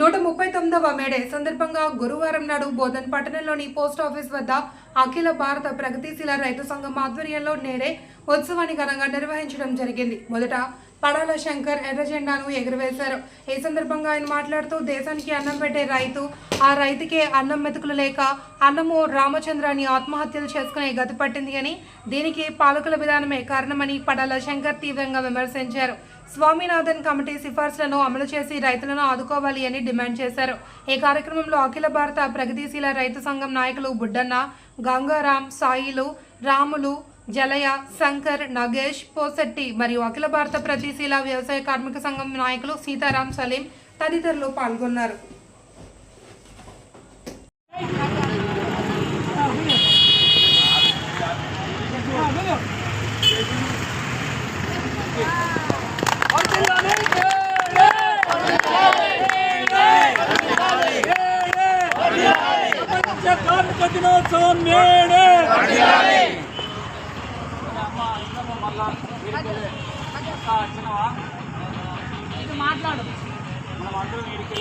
నూట ముప్పై తొమ్మిదవ మేడే సందర్భంగా గురువారం నాడు బోధన్ పట్టణంలోని పోస్ట్ ఆఫీస్ వద్ద అఖిల భారత ప్రగతిశీల రైతు సంఘం ఆధ్వర్యంలో నేడే ఉత్సవాన్ని ఘనంగా నిర్వహించడం జరిగింది. మొదట పడాల శంకర్ ఎర్ర జెండాను ఎగురవేశారు. ఈ సందర్భంగా ఆయన మాట్లాడుతూ దేశానికి అన్నం పెట్టే రైతు ఆ రైతుకే అన్నం మెతుకులు లేక అన్నము రామచంద్రాన్ని ఆత్మహత్యలు చేసుకునే గతి పట్టింది అని దీనికి పాలకుల విధానమే కారణమని పడాల శంకర్ తీవ్రంగా విమర్శించారు. స్వామినాథన్ కమిటీ సిఫార్సులను అమలు చేసి రైతులను ఆదుకోవాలి అని డిమాండ్ చేశారు. ఈ కార్యక్రమంలో అఖిల భారత ప్రగతిశీల రైతు సంఘం నాయకులు బుడ్డన్న గంగారాం సాయిలు రాములు జలయ శంకర్ నగేష్ పోసెట్టి మరియు అఖిల భారత ప్రతిశీల వ్యవసాయ కార్మిక సంఘం నాయకులు సీతారాం సలీం తదితరులు పాల్గొన్నారు. ప్రపంచ కార్మిక దినోత్సవం నేడే. మాట్లాడు. మనం అందరం వీడికి